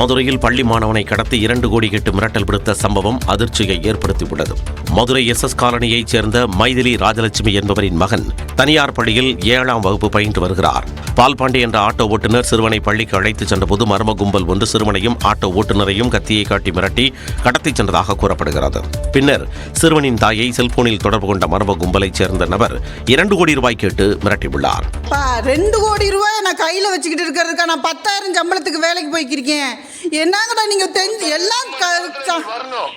மதுரையில் பள்ளி மாணவனை கடத்தி இரண்டு கோடி கேட்டு மிரட்டல் விடுத்த சம்பவம் அதிர்ச்சியை ஏற்படுத்தியுள்ளது. மதுரை எஸ் எஸ் காலனியைச் சேர்ந்த மைதிலி ராஜலட்சுமி என்பவரின் மகன் தனியார் பள்ளியில் ஏழாம் வகுப்பு பயின்று வருகிறார். பால்பாண்டி என்ற ஆட்டோ ஓட்டுநர் சிறுவனை பள்ளிக்கு அழைத்துச் சென்றபோது மர்ம கும்பல் ஒன்று சிறுவனையும் ஆட்டோ ஓட்டுநரையும் கத்தியை காட்டி மிரட்டி கடத்திச் சென்றதாக கூறப்படுகிறது. பின்னர் சிறுவனின் தாயை செல்போனில் தொடர்பு கொண்ட மர்ம கும்பலைச் சேர்ந்த நபர் இரண்டு கோடி ரூபாய் கேட்டு மிரட்டியுள்ளார். ரெண்டு கோடி ரூபாய் நான் கையில் வச்சுக்கிட்டு இருக்கிறதுக்கா? நான் பத்தாயிரம் சம்பளத்துக்கு வேலைக்கு போய்க்கிருக்கேன். என்னங்கடா நீங்கள் தெரிஞ்சு எல்லாம் வரணும்.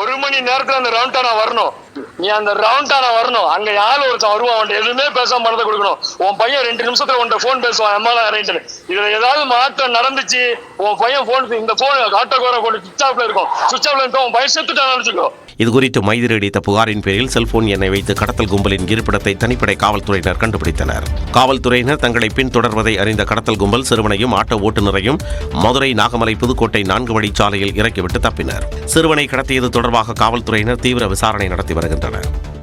ஒரு மணி நேரத்துல அந்த ரவுண்டானா வரணும். நீ அந்த ரவுண்டானா வரணும். அங்க யாரு ஒருத்தன் வருவான் அவன்கிட்ட எதுவுமே பேசாம பணத்தை கொடுக்கணும். உன் பையன் ரெண்டு நிமிஷத்துல உன்கிட்ட போன் பேசுவான். எம்மால அரேஞ்ச் இதுல ஏதாவது மாற்றம் நடந்துச்சு? உன் பையன் போன் இந்த போன் ஆட்டோக்கார கொண்டு சுவிச் ஆஃப்ல இருக்கும். சுவிச் ஆஃப்ல இருக்கும் உன் பையன் செத்துட்டான்னு நினைச்சுக்கோ. இதுகுறித்து மைதிர் அளித்த புகாரின் பேரில் செல்போன் எண்ணை வைத்து கடத்தல் கும்பலின் இருப்பிடத்தை தனிப்படை காவல்துறையினர் கண்டுபிடித்தனர். காவல்துறையினர் தங்களை பின்தொடர்வதை அறிந்த கடத்தல் கும்பல் சிறுவனையும் ஆட்டோ ஓட்டுநரையும் மதுரை நாகமலை புதுக்கோட்டை நான்கு வழிச்சாலையில் இறக்கிவிட்டு தப்பினர். சிறுவனை கடத்தியது தொடர்பாக காவல்துறையினர் தீவிர விசாரணை நடத்தி வருகின்றனர்.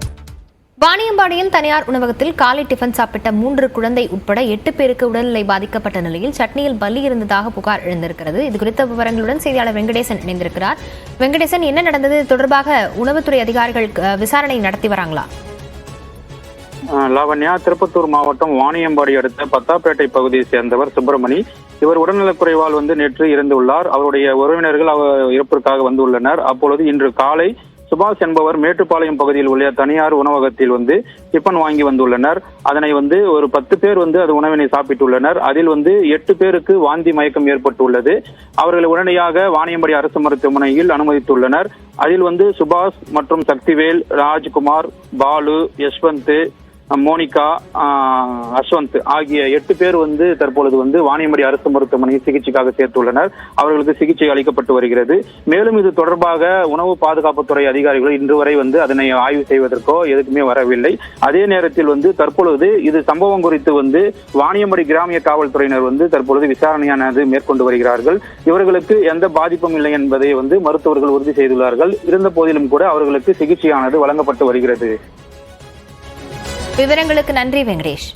வாணியம்பாடியில் தனியார் உணவகத்தில் காலை டிஃபன் சாப்பிட்ட மூன்று குழந்தை உட்பட எட்டு பேருக்கு உடல்நிலை பாதிக்கப்பட்ட நிலையில் சட்னியில் பலி இருந்ததாக புகார் எழுந்திருக்கிறது. இது குறித்த விவரங்களுடன் செய்தியாளர் வெங்கடேசன் இணைந்திருக்கிறார். வெங்கடேசன் என்ன நடந்தது? தொடர்பாக உணவுத்துறை அதிகாரிகள் விசாரணை நடத்தி வராங்களா? லாவண்யா திருப்பத்தூர் மாவட்டம் வாணியம்பாடி அடுத்த பத்தாப்பேட்டை பகுதியை சேர்ந்தவர் சுப்பிரமணி. இவர் உடல்நலக்குறைவால் வந்து நேற்று இறந்துள்ளார் அவருடைய உறவினர்கள் அவர் இறப்பிற்காக வந்துள்ளனர். அப்பொழுது இன்று காலை சுபாஷ் என்பவர் மேட்டுப்பாளையம் பகுதியில் உள்ள தனியார் உணவகத்தில் வந்து டிஃபன் வாங்கி வந்துள்ளனர். அதனை வந்து ஒரு பத்து பேர் வந்து அது உணவினை சாப்பிட்டுள்ளனர். அதில் வந்து எட்டு பேருக்கு வாந்தி மயக்கம் ஏற்பட்டுள்ளது. அவர்களை உடனடியாக வாணியம்படி அரசு மருத்துவமனையில் அனுமதித்துள்ளனர். அதில் வந்து சுபாஷ் மற்றும் சக்திவேல் ராஜ்குமார் பாலு யஷ்வந்த் மோனிகா அஸ்வந்த் ஆகிய எட்டு பேர் வந்து தற்பொழுது வந்து வாணியம்படி அரசு மருத்துவமனையில் சிகிச்சைக்காக சேர்த்துள்ளனர். அவர்களுக்கு சிகிச்சை அளிக்கப்பட்டு வருகிறது. மேலும் இது தொடர்பாக உணவு பாதுகாப்புத்துறை அதிகாரிகள் இன்று வரை வந்து அதனை ஆய்வு செய்வதற்கோ எதுக்குமே வரவில்லை. அதே நேரத்தில் வந்து தற்பொழுது இது சம்பவம் குறித்து வந்து வாணியம்படி கிராமிய காவல்துறையினர் வந்து தற்பொழுது விசாரணையானது மேற்கொண்டு வருகிறார்கள். இவர்களுக்கு எந்த பாதிப்பும் இல்லை என்பதை வந்து மருத்துவர்கள் உறுதி செய்துள்ளார்கள். இருந்த போதிலும் கூட அவர்களுக்கு சிகிச்சையானது வழங்கப்பட்டு வருகிறது. விவரங்களுக்கு நன்றி வெங்கடேஷ்.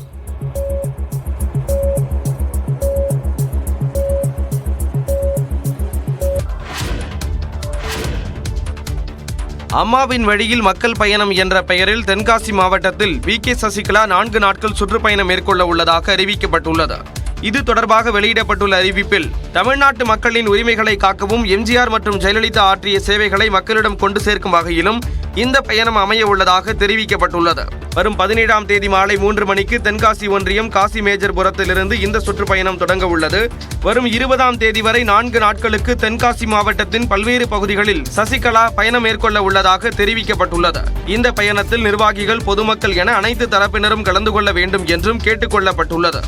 அம்மாவின் வழியில் மக்கள் பயணம் என்ற பெயரில் தென்காசி மாவட்டத்தில் வி. கே. சசிகலா நான்கு நாட்கள் சுற்றுப்பயணம் மேற்கொள்ள உள்ளதாக அறிவிக்கப்பட்டுள்ளது. இது தொடர்பாக வெளியிடப்பட்டுள்ள அறிவிப்பில் தமிழ்நாட்டு மக்களின் உரிமைகளை காக்கவும் எம்ஜிஆர் மற்றும் ஜெயலலிதா ஆற்றிய சேவைகளை மக்களிடம் கொண்டு சேர்க்கும் வகையிலும் இந்த பயணம் அமைய உள்ளதாக தெரிவிக்கப்பட்டுள்ளது. வரும் பதினேழாம் தேதி மாலை மூன்று மணிக்கு தென்காசி ஒன்றியம் காசி மேஜர்புரத்திலிருந்து இந்த சுற்றுப்பயணம் தொடங்க உள்ளது. வரும் இருபதாம் தேதி வரை நான்கு நாட்களுக்கு தென்காசி மாவட்டத்தின் பல்வேறு பகுதிகளில் சசிகலா பயணம் மேற்கொள்ள உள்ளதாக தெரிவிக்கப்பட்டுள்ளது. இந்த பயணத்தில் நிர்வாகிகள் பொதுமக்கள் என அனைத்து தரப்பினரும் கலந்து கொள்ள வேண்டும் என்றும் கேட்டுக்கொள்ளப்பட்டுள்ளது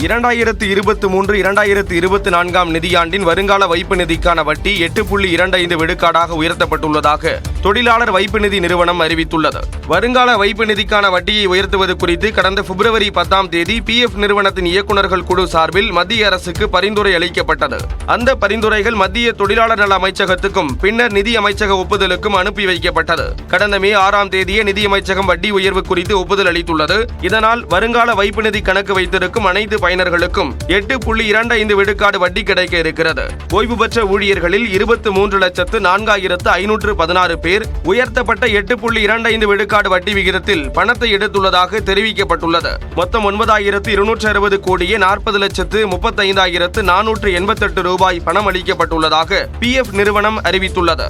இரண்டாயிரத்து இருபத்தி மூன்று இரண்டாயிரத்து இருபத்தி நான்காம் நிதியாண்டின் வருங்கால வைப்பு நிதிக்கான வட்டி எட்டு புள்ளி இரண்டு ஐந்து விழுக்காடாக உயர்த்தப்பட்டுள்ளதாக தொழிலாளர் வைப்பு நிதி நிறுவனம் அறிவித்துள்ளது. வருங்கால வைப்பு நிதிக்கான வட்டியை உயர்த்துவது குறித்து கடந்த பிப்ரவரி பத்தாம் தேதி பிஎஃப் நிறுவனத்தின் இயக்குநர்கள் குழு சார்பில் மத்திய அரசுக்கு பரிந்துரை அளிக்கப்பட்டது. அந்த பரிந்துரைகள் மத்திய தொழிலாளர் நல அமைச்சகத்துக்கும் பின்னர் நிதி அமைச்சக ஒப்புதலுக்கும் அனுப்பி வைக்கப்பட்டது. கடந்த மே ஆறாம் தேதியே நிதி அமைச்சகம் வட்டி உயர்வு குறித்து ஒப்புதல் அளித்துள்ளது. இதனால் வருங்கால வைப்பு நிதி கணக்கு வைத்திருக்கும் அனைத்து பயனர்களுக்கும் எட்டு புள்ளி இரண்டு ஐந்து விழுக்காடு வட்டி கிடைக்க இருக்கிறது. ஓய்வு பெற்ற ஊழியர்களில் இருபத்தி மூன்று லட்சத்து நான்காயிரத்து ஐநூற்று பதினாறு பேர் உயர்த்தப்பட்ட எட்டு புள்ளி இரண்டு ஐந்து விழுக்காடு வட்டி விகிதத்தில் பணத்தை எடுத்துள்ளதாக தெரிவிக்கப்பட்டுள்ளது. மொத்தம் ஒன்பதாயிரத்து இருநூற்று அறுபது கோடியே நாற்பது லட்சத்து முப்பத்தைந்தாயிரத்து நானூற்று எண்பத்தெட்டு ரூபாய் பணம் அளிக்கப்பட்டுள்ளதாக பிஎஃப் நிறுவனம் அறிவித்துள்ளது.